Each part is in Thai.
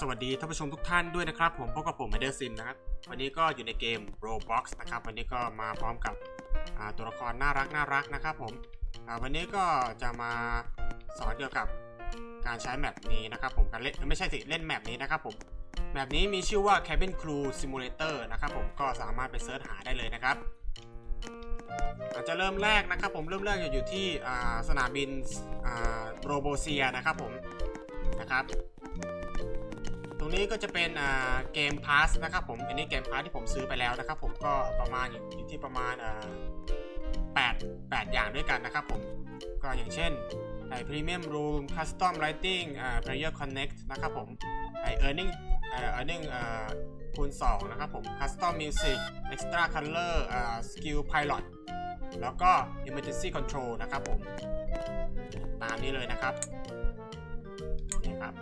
สวัสดีท่านผู้ชมทุกท่านด้วยนะครับ ผมพบกับผมเดอร์ซินนะครับ วันนี้ก็อยู่ในเกม Roblox นะครับ วันนี้ก็มาพร้อมกับตัวละครน่ารักน่ารักนะครับผมวันนี้ก็จะมาสอนเกี่ยวกับการใช้แมปนี้นะครับผมการเล่นไม่ใช่สิเล่นแมปนี้นะครับผมแมปนี้มีชื่อว่า Cabin Crew Simulator นะครับผมก็สามารถไปเสิร์ชหาได้เลยนะครับอาจจะเริ่มแรกนะครับผมเริ่มแรกจะอยู่ที่สนามบินโรโบเซียนะครับผมนะครับ ตรงนี้ก็จะเป็นอ่าเกมพาสนะครับผม อันนี้เกมพาสที่ผมซื้อไปแล้วนะครับผมก็ประมาณอยู่ที่ประมาณอ่าแปดแปดอย่างด้วยกันนะครับผม ก็อย่างเช่นไอ้ Premium Room Custom Lighting อ่า Player Connect นะครับผมไอ้ Earning เอ่อ Earning อ่าคูณ2นะครับผม Custom Music Extra Color อ่า Skill Pilot แล้วก็ Emergency Control นะครับผม ตามนี้เลยนะครับนี่ครับ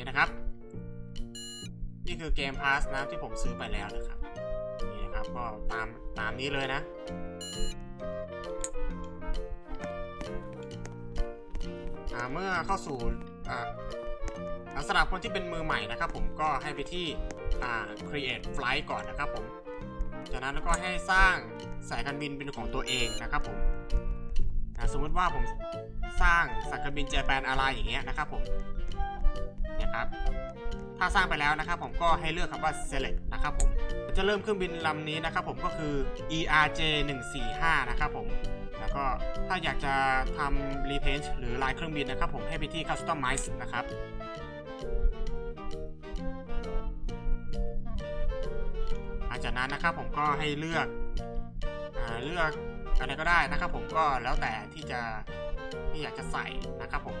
นี่นะครับ นี่คือเกมพาสนะที่ผมซื้อไปแล้วนะครับ นี่นะครับก็ตามตามนี้เลยนะเมื่อเข้าสู่อ่าสำหรับคนที่เป็นมือใหม่นะครับผมก็ให้ไปที่อ่า create flight ก่อนนะครับผม จากนั้นก็ให้สร้างสายการบินเป็นของตัวเองนะครับผมสมมติว่าผมสร้างสายการบินเจแปนอะไรอย่างเงี้ยนะครับผม ครับ ถ้าสร้างไปแล้วนะครับ ผมก็ให้เลือกคำว่า select นะครับผมจะเริ่มเครื่องบินลำนี้นะครับ ผมก็คือ ERJ 145นะครับผมแล้วก็ถ้าอยากจะทำ repaint หรือลายเครื่องบินนะครับ ผมให้ไปที่ customize นะครับหลังจากนั้นนะครับผมก็ให้เลือกอเลือกอะไรก็ได้นะครับ ผมก็แล้วแต่ที่จะที่อยากจะใส่นะครับผม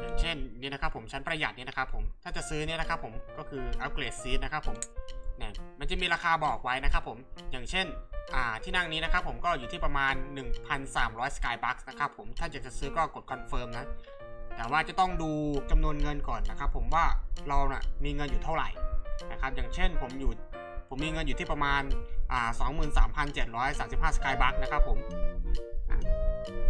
อย่างเช่นนี่นะครับผมชั้นประหยัดนี่นะครับผมถ้าจะซื้อเนี่ยนะครับผมก็คืออัปเกรดซีทนะครับผมเนี่ยมันจะมีราคาบอกไว้นะครับผมอย่างเช่นอ่าที่นั่งนี้นะครับผมก็อยู่ที่ประมาณ 1,300 Skybucks นะครับผมถ้าอยากจะซื้อก็กดคอนเฟิร์มนะแต่ว่าจะต้องดูจำนวนเงินก่อนนะครับผมว่าเรานะ่ะมีเงินอยู่เท่าไหร่นะครับอย่างเช่นผมอยู่ ผมมีเงินอยู่ที่ประมาณอ่า23,735 Skybucks นะครับผม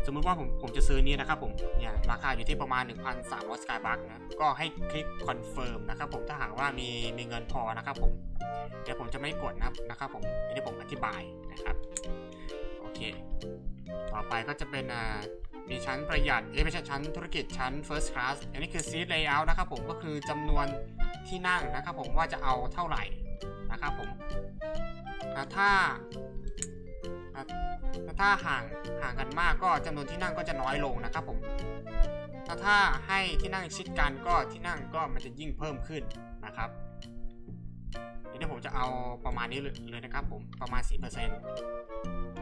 สมมุติว่าผมผมจะซื้อนี้นะครับผมเนี่ยราคาอยู่ที่ประมาณ 1,300 Skybucks นะก็ให้คลิก confirm นะครับผมถ้าหากว่ามีมีเงินพอนะครับผมเดี๋ยวผมจะไม่กดนะครับนะครับผมอันนี้ผมอธิบายนะครับโอเค ต่อไปก็จะเป็นอ่ามีชั้นประหยัดเอ้ยไม่ใช่ชั้นธุรกิจชั้น first class อันนี้คือ seat layout นะครับผมก็คือจำนวนที่นั่งนะครับผมว่าจะเอาเท่าไหร่ นะครับผมถ้าถ้าห่างห่างกันมากก็จำนวนที่นั่งก็จะน้อยลงนะครับผมถ้าถ้าให้ที่นั่งชิดกันก็ที่นั่งก็มันจะยิ่งเพิ่มขึ้นนะครับทีนี้ผมจะเอาประมาณนี้เลยนะครับผมประมาณ 4%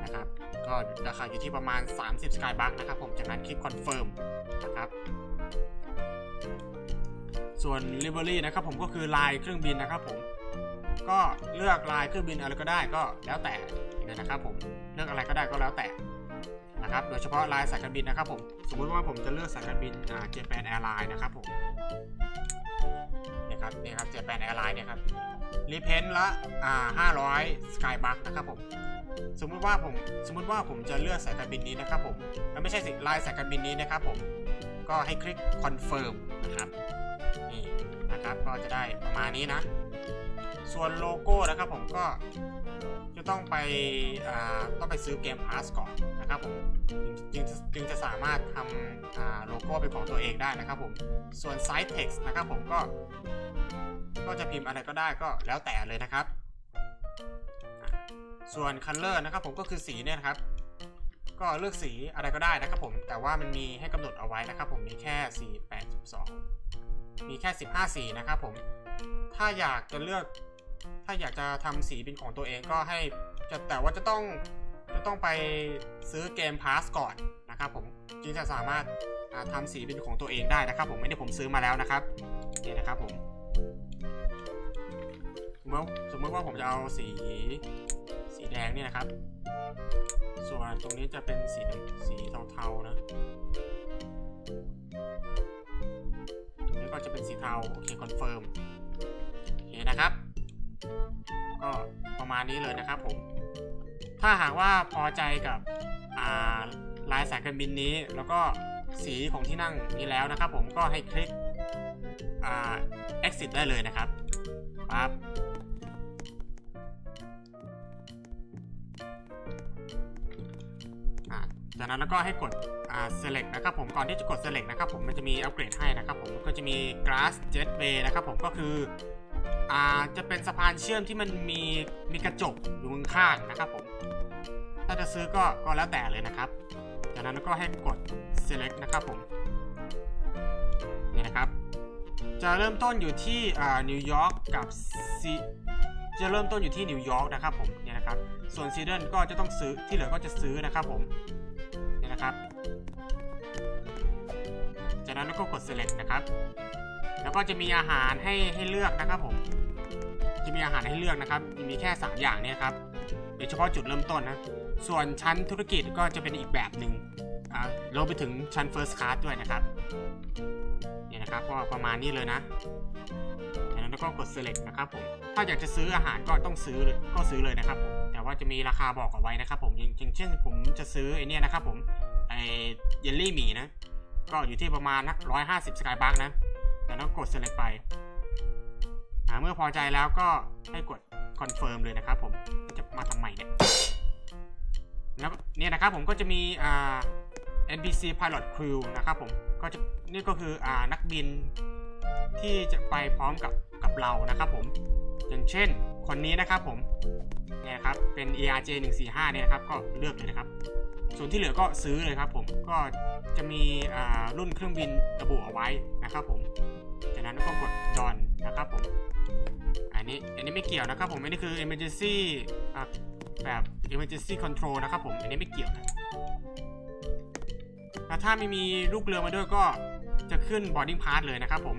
นะครับก็ราคาอยู่ที่ประมาณ 30 Skybucks นะครับผมจากนั้นคลิก Confirm นะครับส่วน Livery นะครับผมก็คือลายเครื่องบินนะครับผม ก็เลือกลายเครื่องบินอะไรก็ได้ก็แล้วแต่เลยนะครับผมเลือกอะไรก็ได้ก็แล้วแต่นะครับโดยเฉพาะลายสายการบินนะครับผมสมมุติว่าผมจะเลือกสายการบินอ่าเจแปนแอร์ไลน์นะครับผมเนี่ยครับเนี่ยครับเจแปนแอร์ไลน์เนี่ยครับรีเพนละอ่า500 Sky b u c k นะครับผมสมมุติว่าผมสมมุติว่าผมจะเลือกสายการบินนี้นะครับผมไม่ใช่สิลายสายการบินนี้นะครับผมก็ให้คลิก confirm นะครับนี่นะครับก็จะได้ประมาณนี้นะ ส่วนโลโก้นะครับผมก็จะต้องไปต้องไปซื้อเกมพาสก่อนนะครับผมจึงจึงจะสามารถทำโลโก้เป็นของตัวเองได้นะครับผมส่วน Site Text นะครับผมก็ ก็จะพิมพ์อะไรก็ได้ก็แล้วแต่เลยนะครับอะส่วน Color นะครับผมก็คือสีเนี่ยนะครับ ก็เลือกสีอะไรก็ได้นะครับผมแต่ว่ามันมีให้กำหนดเอาไว้นะครับผมมีแค่สี8 2มีแค่ 15 สีนะครับผมถ้าอยากจะเลือก ถ้าอยากจะทำสีเป็นของตัวเองก็ให้จะแต่ว่าจะต้องจะต้องไปซื้อเกมพาสก่อนนะครับผมจึงจะสามารถอ่าทำสีเป็นของตัวเองได้นะครับ ผมไม่ได้ผมซื้อมาแล้วนะครับนี่นะครับผมสมมติสมมติว่าผมจะเอาสีสีแดงเนี่ยนะครับ ส่วนตรงนี้จะเป็นสีสีเทาๆนะตรงนี้ก็จะเป็นสีเทาโอเคคอนเฟิร์ม ก็ประมาณนี้เลยนะครับผม ถ้าหากว่าพอใจกับาลายสายการบินนี้ แล้วก็สีของที่นั่งนี้แล้วนะครับผมก็ให้คลิก exit ได้เลยนะครับปั๊บจากนั้นแล้วก็ให้กด select นะครับผม ก่อนที่จะกด select นะครับผม มันจะมีอัปเกรดให้นะครับผม ก็จะมี glass jetway นะครับผม ก็คือ อ่าจะเป็นสะพานเชื่อมที่มันมีมีกระจกอยู่ข้างนะครับผม ถ้าจะซื้อก็ก็แล้วแต่เลยนะครับ จากนั้นก็ให้กด select นะครับผมนี่นะครับ จะเริ่มต้นอยู่ที่อ่านิวยอร์กกับซีจะเริ่มต้นอยู่ที่นิวยอร์กนะครับผมเนี่ยนะครับ ส่วนซีเดนก็จะต้องซื้อที่เหลือก็จะซื้อนะครับผมเนี่ยนะครับ จากนั้นก็กด select นะครับ แล้วก็จะมีอาหารให้ให้เลือกนะครับผม จะมีอาหารให้เลือกนะครับมีแค่ 3 อย่างเนี่ยครับโดยเฉพาะจุดเริ่มต้นนะ ส่วนชั้นธุรกิจก็จะเป็นอีกแบบหนึ่งอ่ารวมไปถึงชั้น first class ด้วยนะครับเนี่ยนะครับก็ประมาณนี้เลยนะจากนั้นก็กด select นะครับผม ถ้าอยากจะซื้ออาหารก็ต้องซื้อก็ซื้อเลยนะครับผมแต่ว่าจะมีราคาบอกเอาไว้นะครับผมอย่างเช่นผมจะซื้อไอเนี่ยนะครับผมไอเยลลี่หมีนะ ก็อยู่ที่ประมาณร้อยห้าสิบสกายบัคนะ แต่ต้องกด select ไป เมื่อพอใจแล้วก็ให้กด confirm เลยนะครับผมจะมาทำไมเนี่ยแล้วเนี่ยนะครับผมก็จะมีอ่า NPC Pilot Crew นะครับผมก็จะนี่ก็คืออ่านักบินที่จะไปพร้อมกับกับเรานะครับผมอย่างเช่นคนนี้นะครับผมเนี่ยครับเป็น ERJ 145เนี่ยนะครับก็เลือกเลยนะครับ ส่วนที่เหลือก็ซื้อเลยครับผมก็จะมีอ่ารุ่นเครื่องบินระบุเอาไว้นะครับผม จากนั้นก็กดดอนนะครับผม อันนี้อันนี้ไม่เกี่ยวนะครับผม อันนี้คือ emergency อ่แบบ emergency control นะครับผม อันนี้ไม่เกี่ยวนะแล้วถ้าไม่มีลูกเรือมาด้วยก็จะขึ้น boarding pass เลยนะครับผม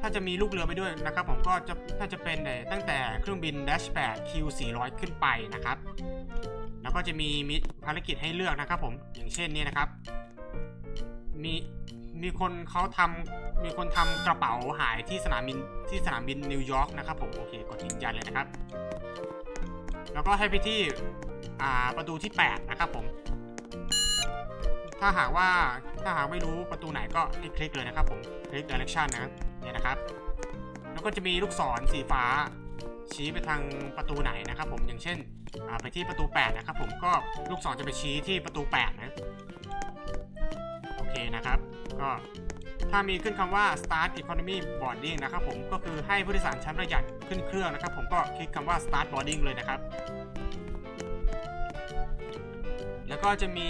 ถ้าจะมีลูกเรือไปด้วยนะครับผมก็จะถ้าจะเป็นตั้งแต่เครื่องบิน Dash 8 Q 400 ขึ้นไปนะครับ แล้วก็จะมีมิภารกิจให้เลือกนะครับผมอย่างเช่นนี่นะครับ มี มีคนเขาทำมีคนทำกระเป๋าหายที่สนามบินที่สนามบินนิวยอร์กนะครับผมโอเคกดยืนยันเลยนะครับ แล้วก็ให้ไปที่ประตูที่ 8 นะครับผม ถ้าหากว่าถ้าหากไม่รู้ประตูไหนก็ให้คลิกเลยนะครับผมคลิก direction นะเนี่ยนะครับ แล้วก็จะมีลูกศรสีฟ้าชี้ไปทางประตูไหนนะครับผมอย่างเช่นไปที่ประตู 8 นะครับผมก็ลูกศรจะไปชี้ที่ประตู 8 นะ เคนะครับ ก็ถ้ามีขึ้นคำว่า start economy boarding นะครับผม ก็คือให้ผู้โดยสารชั้นประหยัดขึ้นเครื่องนะครับ ผมก็คลิกคำว่า start boarding เลยนะครับ แล้วก็จะมี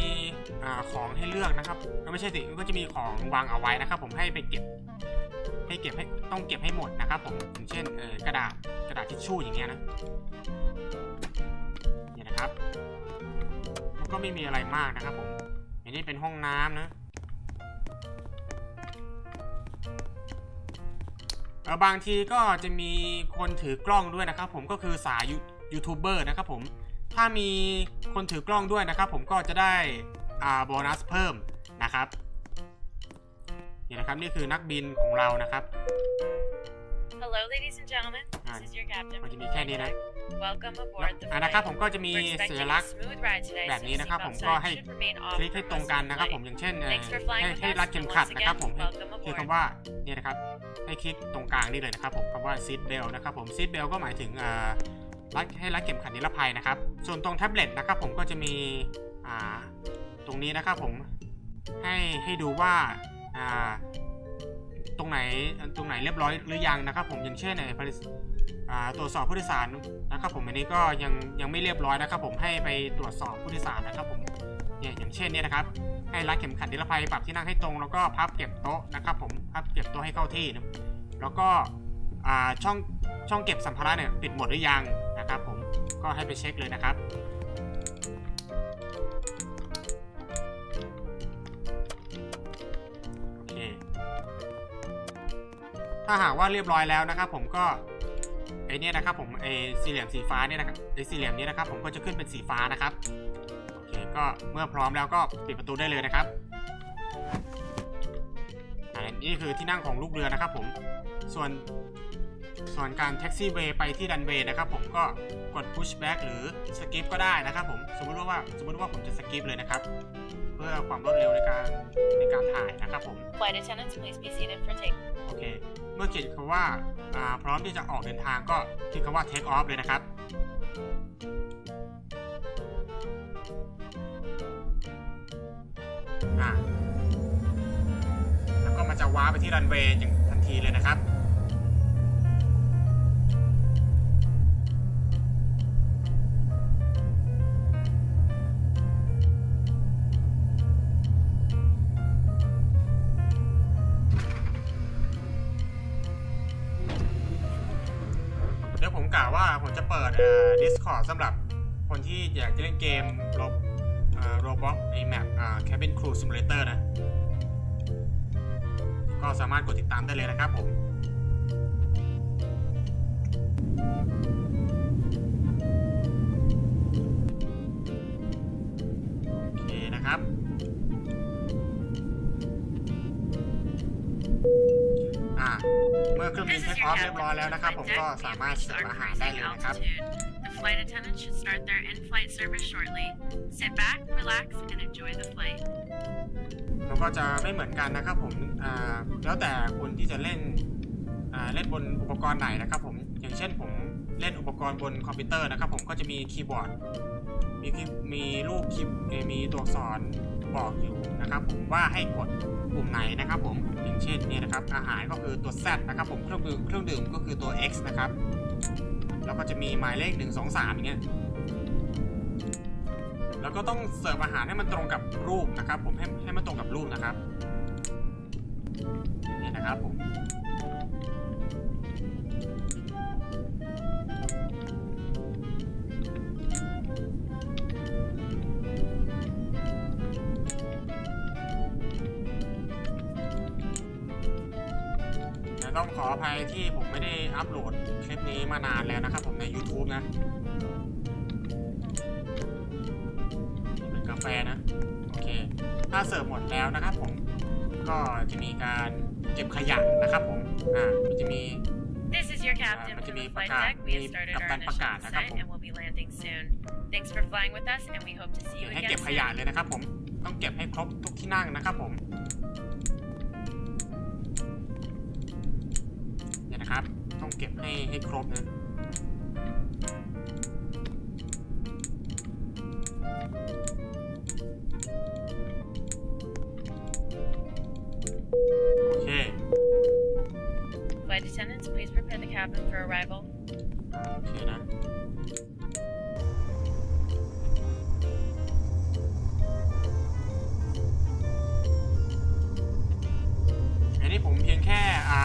อของให้เลือกนะครับเอ้ยไม่ใช่สิก็จะมีของวางเอาไว้นะครับ ผมให้ไปเก็บ ให้เก็บให้ต้องเก็บให้หมดนะครับ ผมอย่างเช่นกระดาษกระดาษทิชชู่อย่างเงี้ยนะเนี่ยนะครับ ก็ไม่มีอะไรมากนะครับผม อันนี้เป็นห้องน้ำนะ บางทีก็จะมีคนถือกล้องด้วยนะครับ ผมก็คือสายยูทูบเบอร์นะครับผมถ้ามีคนถือกล้องด้วยนะครับ ผมก็จะได้อ่าโบนัสเพิ่มนะครับนี่นะครับนี่คือนักบินของเรานะครับ Hello, ladies and gentlemen. Ah, This is your captain. มันจะมีแค่นี้นะ Welcome แล้ว aboard the อ่านะครับ flight. ผมก็จะมี We're สัญ expecting ลั a กษณ์ smooth ride today, แบบ so นี้นะครับ seatbelt ผมก็ sign ให้ should remain off คลิกให้ for ตรง most กัน of the นะครับ ผม flight. อย่างเช่นเอ่อ Thanks for flying ให้ with ให้ us, รัดเข็ม and ขัด once นะครับ again, ผม welcome คือ aboard. คำว่าเนี่ยนะครับ ให้คลิกตรงกลางนี่เลยนะครับ ผมคำว่า seat belt นะครับ ผม seat belt ก็หมายถึงอ่ารัดให้รัดเข็มขัดนิรภัยนะครับ ส่วนตรงแท็บเล็ตนะครับ ผมก็จะมีอ่าตรงนี้นะครับ ผมให้ให้ดูว่าอ่า ตรงไหนตรงไหนเรียบร้อยหรือยังนะครับ ผมอย่างเช่นในบริษัทอ่าตรวจสอบผู้โดยสารนะครับ ผมอันนี้ก็ยังยังไม่เรียบร้อยนะครับ ผมให้ไปตรวจสอบผู้โดยสารนะครับ ผมเนี่ยอย่างเช่นเนี่ยนะครับ ให้รัดเข็มขัดนิรภัยปรับที่นั่งให้ตรงแล้วก็พับเก็บโต๊ะนะครับ ผมพับเก็บโต๊ะให้เข้าที่นะแล้วก็อ่าช่องช่องเก็บสัมภาระเนี่ยปิดหมดหรือยังนะครับ ผมก็ให้ไปเช็คเลยนะครับ ถ้าหากว่าเรียบร้อยแล้วนะครับ ผมก็ไอเนี่ยนะครับ ผมไอสี่เหลี่ยมสีฟ้าเนี่ยนะครับไอสี่เหลี่ยมนี้นะครับ ผมก็จะขึ้นเป็นสีฟ้านะครับโอเคก็เมื่อพร้อมแล้วก็ปิดประตูได้เลยนะครับอ่านี่คือที่นั่งของลูกเรือนะครับ ผมส่วนส่วนการแท็กซี่เวย์ไปที่ดันเวย์นะครับ ผมก็กด push back หรือ skip ก็ได้นะครับ ผมสมมติว่าสมมติว่าผมจะ skip เลยนะครับ เพื่อความรวดเร็วในการในการถ่ายนะครับผม Flight attendants, please be seated for take. โอเคเมื่อเขียนคำว่าพร้อมที่จะออกเดินทางก็คลิกคำว่า take off เลยนะครับ แล้วก็มันจะว้าไปที่รันเวย์อย่างทันทีเลยนะครับ จะเปิดเอ่อ Discord สำหรับคนที่อยากจะเล่นเกมโรบโรบ็อกในแมปอ่า Cabin Crew Simulator นะ ก็สามารถกดติดตามได้เลยนะครับผมโอเคนะครับ เมื่อเครื่องบิน This เท is ค your ออฟเรียบ captain ร้อย to แล้ว the นะครับ ผม flight ก็ deck. We สา have มารถ reached เสิร์ฟ our อาหารได้ cruising เลยนะครับ altitude. The flight attendants should start their in-flight service shortly. Sit back, relax, and enjoy the flight. มันก็จะไม่เหมือนกันนะครับผมอ่าแล้วแต่คุณที่จะเล่นอ่าเล่นบนอุปกรณ์ไหนนะครับผมอย่างเช่นผมเล่นอุปกรณ์บนคอมพิวเตอร์นะครับผมก็จะมีคีย์บอร์ดมีคีย์มีรูปคีย์เอ่อมีตัวอักษรบอกอยู่นะครับผมว่าให้กด ปุ่มไหนนะครับผมอย่างเช่นเนี่ยนะครับอาหารก็คือตัว Z นะครับผมเครื่องดื่มเครื่องดื่มก็คือตัว X นะครับแล้วก็จะมีหมายเลข 1 2 3อย่างเงี้ยแล้วก็ต้องเสิร์ฟอาหารให้มันตรงกับรูปนะครับ ผมให้ให้มันตรงกับรูปนะครับนี่นะครับผม อัปโหลดคลิปนี้มานานแล้วนะครับผมใน YouTube นะเป็นกาแฟนะ โอเค ถ้าเสิร์ฟหมดแล้วนะครับผม ก็จะมีการเก็บขยะนะครับผม อ่า มันจะมี This is your captain Uh, to the may flight pagka- deck. We have may started our kaptan initial pagka, descent nakapong. and we'll be landing soon. Thanks for flying with us, and we hope to see you ให้ again เก็บข soon. ยะเลยนะครับผม ต้องเก็บให้ครบทุกที่นั่งนะครับผม ต้องเก็บให้ให้ครบนะโอเค Flight attendants, please prepare the cabin for arrival. โอเคนะอันนี้ผมเพียงแค่ อ่า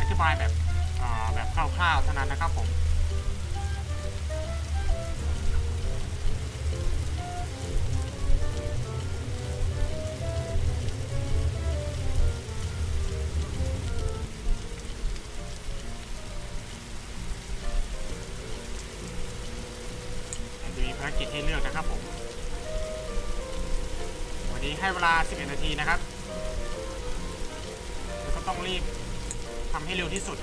อธิบายแบบอ่าแบบค ร่าวๆเท่านั้นนะครับผมจะมีภารกิจให้เลือกนะครับผม วันนี้ให้เวลา 11 นาทีนะครับ แล้วก็ต้องรีบทำให้เร็วที่สุด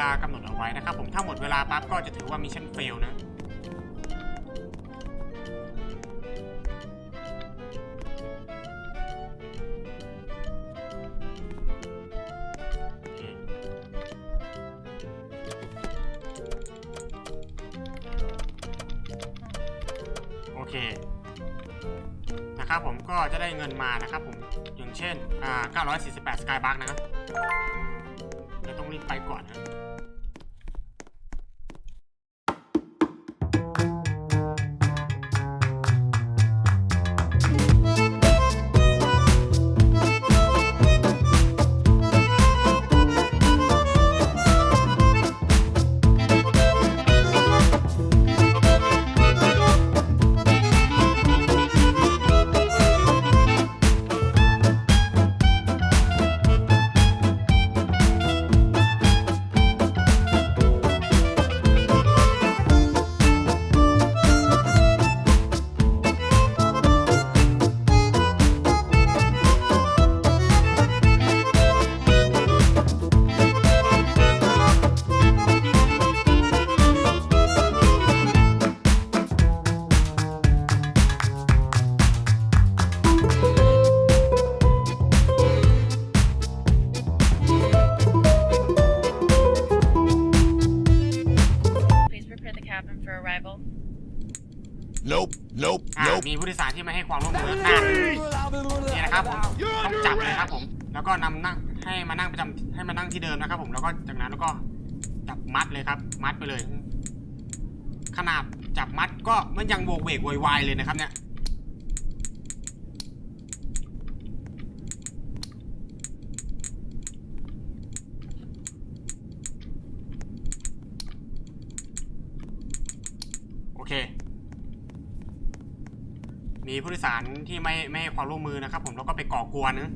ลากำหนดเอาไว้นะครับผมถ้าหมดเวลาปั๊บก็จะถือว่ามิชชั่นเฟลนะโอเค นะครับผมก็จะได้เงินมานะครับผม อย่างเช่นอ่า948สกายบัคนะครับเดี๋ยวต้องรีบไปก่อนนะ ให้มานั่งประจำให้มานั่งที่เดิมนะครับ ผมแล้วก็จากนั้นแล้วก็จับมัดเลยครับ มัดไปเลย ขนาดจับมัดก็มันยังโวกเวกโวยวายเลยนะครับ เนี่ยโอเค มีผู้โดยสารที่ไม่ไม่ให้ความร่วมมือนะครับ ผมแล้วก็ไปก่อกวนนะ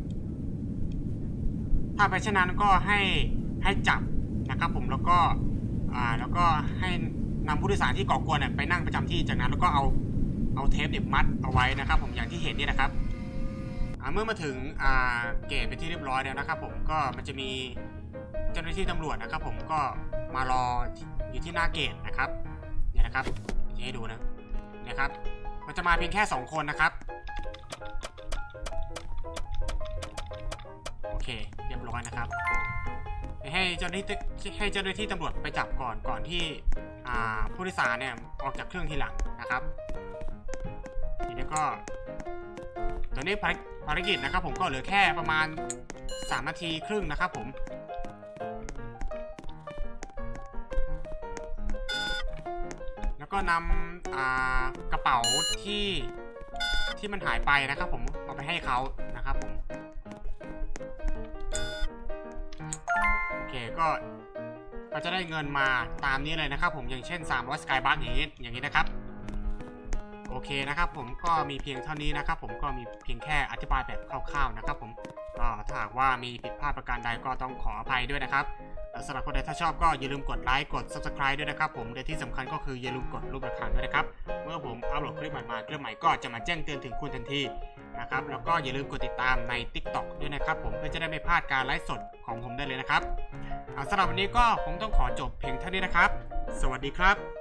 ถ้าไปนเช่นนั้นก็ให้ให้จับนะครับผมแล้วก็อ่าแล้วก็ให้นำผู้โดยสารที่ก่อกวนเนี่ยไปนั่งประจำที่จากนั้นแล้วก็เอาเอาเทปเด็บมัดเอาไว้นะครับ ผมอย่างที่เห็นนี่นะครับเมื่อมาถึงอ่าเกตเป็นที่เรียบร้อยแล้วนะครับผมก็มันจะมีเจ้าหน้าที่ตำรวจนะครับ ผมก็มารออยู่ที่หน้าเกตนะครับเนี่ยนะครับจะให้ดูนะเนี่ยครับ มันจะมาเพียงแค่ 2 คนนะครับ เค เรียบร้อยนะครับ ให้เจ้าหน้าที่ให้เจ้าหน้าที่ตำรวจไปจับก่อนก่อนที่ผู้โดยสารเนี่ยออกจากเครื่องทีหลังนะครับ ทีนี้ก็ตอนนี้ภารกิจนะครับ ผมก็เหลือแค่ประมาณ 3 นาทีครึ่งนะครับผมแล้วก็นำกระเป๋าที่ที่มันหายไปนะครับ ผมเอาไปให้เขา โอเคก็ก็จะได้เงินมาตามนี้เลยนะครับ ผมอย่างเช่น 300 Sky Bucks อย่างนี้อย่างนี้นะครับ โอเคนะครับ ผมก็มีเพียงเท่านี้นะครับ ผมก็มีเพียงแค่อธิบายแบบคร่าวๆนะครับ ผมก็ถ้าหากว่ามีผิดพลาดประการใดก็ต้องขออภัยด้วยนะครับสำหรับคนใดถ้าชอบก็อย่าลืมกดไลค์กด subscribe ด้วยนะครับ ผมและที่สำคัญก็คืออย่าลืมกดรูประฆังด้วยนะครับ เมื่อผมอัปโหลดคลิปใหม่มาคลิปใหม่ก็จะมาแจ้งเตือนถึงคุณทันที นะครับ แล้วก็อย่าลืมกดติดตามใน TikTok ด้วยนะครับ ผมเพื่อจะได้ไม่พลาดการไลฟ์สดของผมได้เลยนะครับเอาสำหรับวันนี้ก็ผมต้องขอจบเพียงเท่านี้นะครับ สวัสดีครับ